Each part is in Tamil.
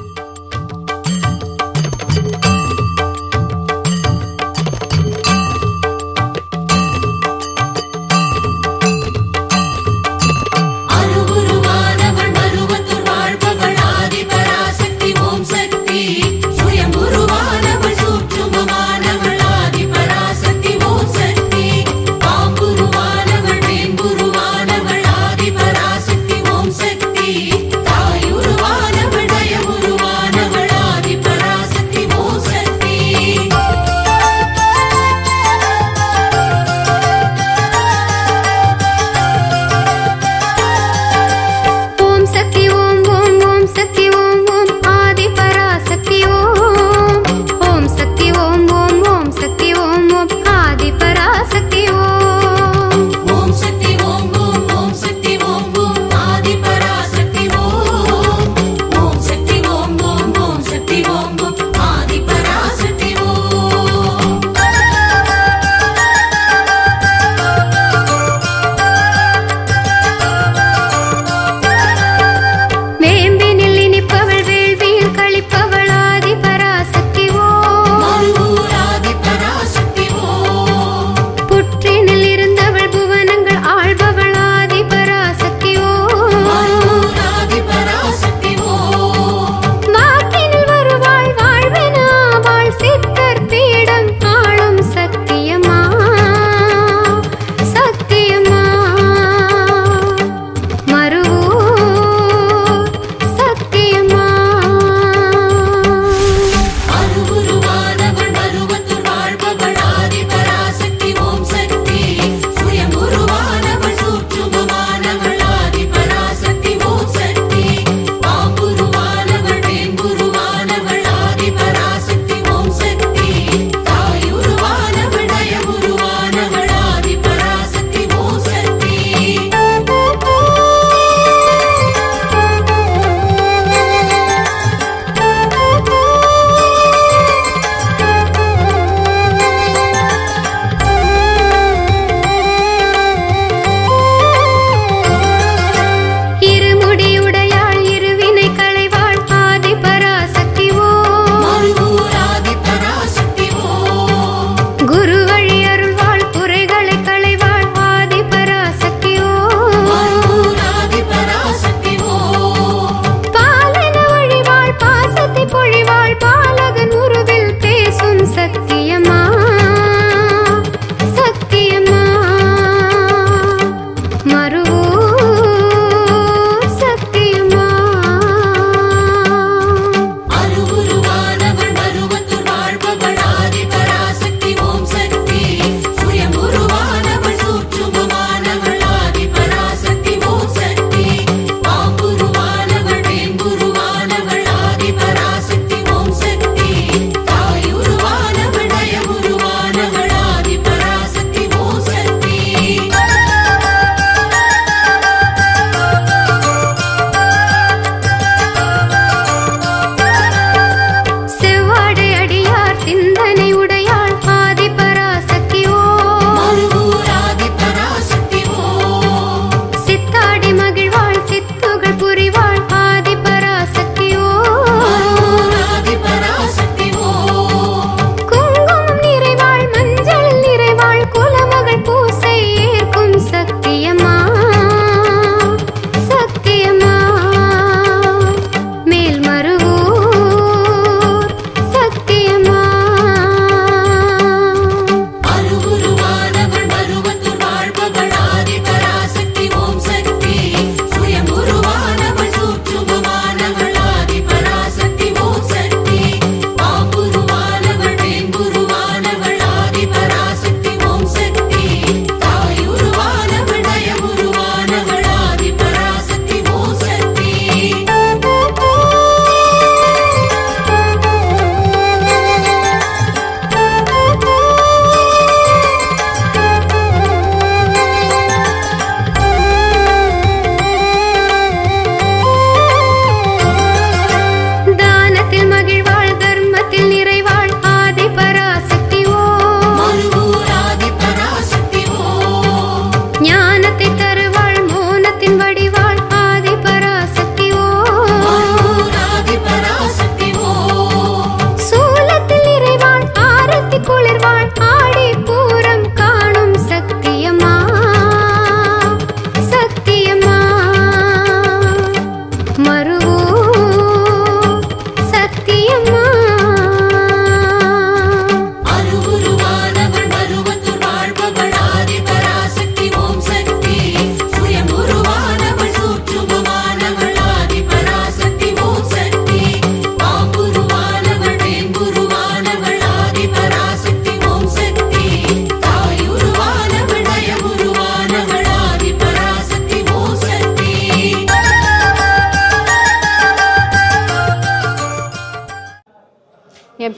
Bye.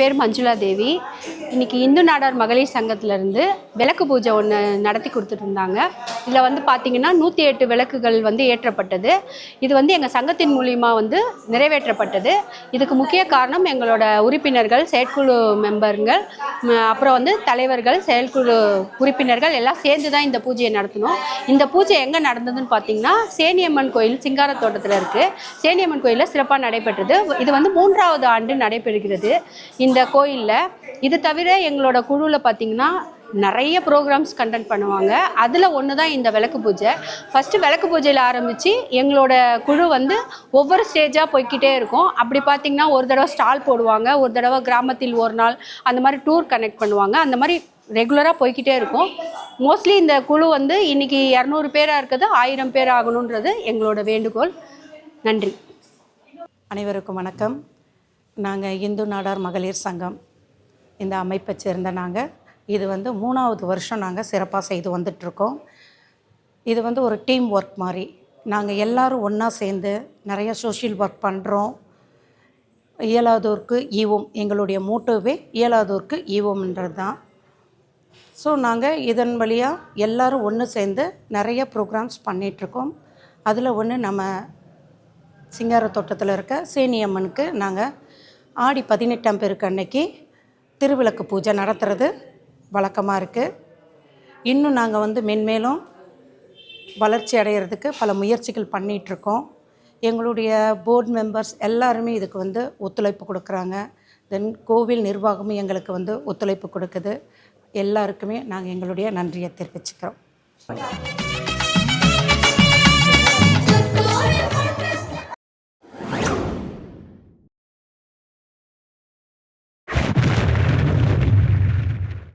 என் பேர் இன்றைக்கி இன்னைக்கு இந்து நாடார் மகளிர் சங்கத்திலேருந்து விளக்கு பூஜை ஒன்று நடத்தி கொடுத்துட்டு இருந்தாங்க இதில் வந்து பார்த்திங்கன்னா நூற்றி எட்டு விளக்குகள் வந்து ஏற்றப்பட்டது. இது வந்து எங்கள் சங்கத்தின் மூலியமாக வந்து நிறைவேற்றப்பட்டது. இதுக்கு முக்கிய காரணம் எங்களோட உறுப்பினர்கள் செயற்குழு மெம்பர்கள் அப்புறம் வந்து தலைவர்கள் செயற்குழு உறுப்பினர்கள் எல்லாம் சேர்ந்து தான் இந்த பூஜையை நடத்தினோம் இந்த பூஜை எங்கே நடந்ததுன்னு பார்த்தீங்கன்னா சேனியம்மன் கோயில் சிங்காரத்தோட்டத்தில் இருக்குது சேனியம்மன் கோயிலில் சிறப்பாக நடைபெற்றது. இது வந்து மூன்றாவது ஆண்டு நடைபெறுகிறது. இந்த கோயிலில் இது தவிர எங்களோட குழுவில் பார்த்தீங்கன்னா நிறைய ப்ரோக்ராம்ஸ் கண்டக்ட் பண்ணுவாங்க. அதில் ஒன்று தான் இந்த விளக்கு பூஜை. ஃபஸ்ட்டு விளக்கு பூஜையில் ஆரம்பித்து எங்களோட குழு வந்து ஒவ்வொரு ஸ்டேஜாக போய்கிட்டே இருக்கும். அப்படி பார்த்திங்கன்னா ஒரு தடவை ஸ்டால் போடுவாங்க. ஒரு தடவை கிராமத்தில் ஒரு நாள் அந்த மாதிரி டூர் கனெக்ட் பண்ணுவாங்க. அந்த மாதிரி ரெகுலராக போய்க்கிட்டே இருக்கும். மோஸ்ட்லி இந்த குழு வந்து இன்றைக்கி இரநூறு பேராக இருக்குது. ஆயிரம் பேர் ஆகணுன்றது எங்களோட வேண்டுகோள். நன்றி. அனைவருக்கும் வணக்கம். நாங்கள் இந்து நாடார் மகளிர் சங்கம். இந்த அமைப்பை சேர்ந்த நாங்கள் இது வந்து மூணாவது வருஷம் நாங்கள் சிறப்பாக செய்து வந்துட்ருக்கோம். இது வந்து ஒரு டீம் ஒர்க் மாதிரி நாங்கள் எல்லோரும் ஒன்றா சேர்ந்து நிறைய சோஷியல் ஒர்க் பண்ணுறோம் இயலாதோருக்கு ஈவோம் எங்களுடைய மோட்டோவே இயலாதோருக்கு ஈவோம்ன்றது தான் ஸோ நாங்கள் இதன் வழியாக எல்லோரும் ஒன்று சேர்ந்து நிறைய ப்ரோக்ராம்ஸ் பண்ணிகிட்ருக்கோம் அதில் ஒன்று நம்ம சிங்கார தோட்டத்தில் இருக்க சேனியம்மனுக்கு நாங்கள் ஆடி பதினெட்டாம் பேருக்கு அன்னைக்கு திருவிளக்கு பூஜை நடத்துறது வழக்கமாக இருக்குது இன்னும் நாங்கள் வந்து மென்மேலும் வளர்ச்சி அடைகிறதுக்கு பல முயற்சிகள் பண்ணிகிட்ருக்கோம் எங்களுடைய போர்டு மெம்பர்ஸ் எல்லாருமே இதுக்கு வந்து ஒத்துழைப்பு கொடுக்குறாங்க. தென் கோவில் நிர்வாகமும் எங்களுக்கு வந்து ஒத்துழைப்பு கொடுக்குது. எல்லாருக்குமே நாங்கள் எங்களுடைய நன்றியை தெரிவிச்சுக்கிறோம்.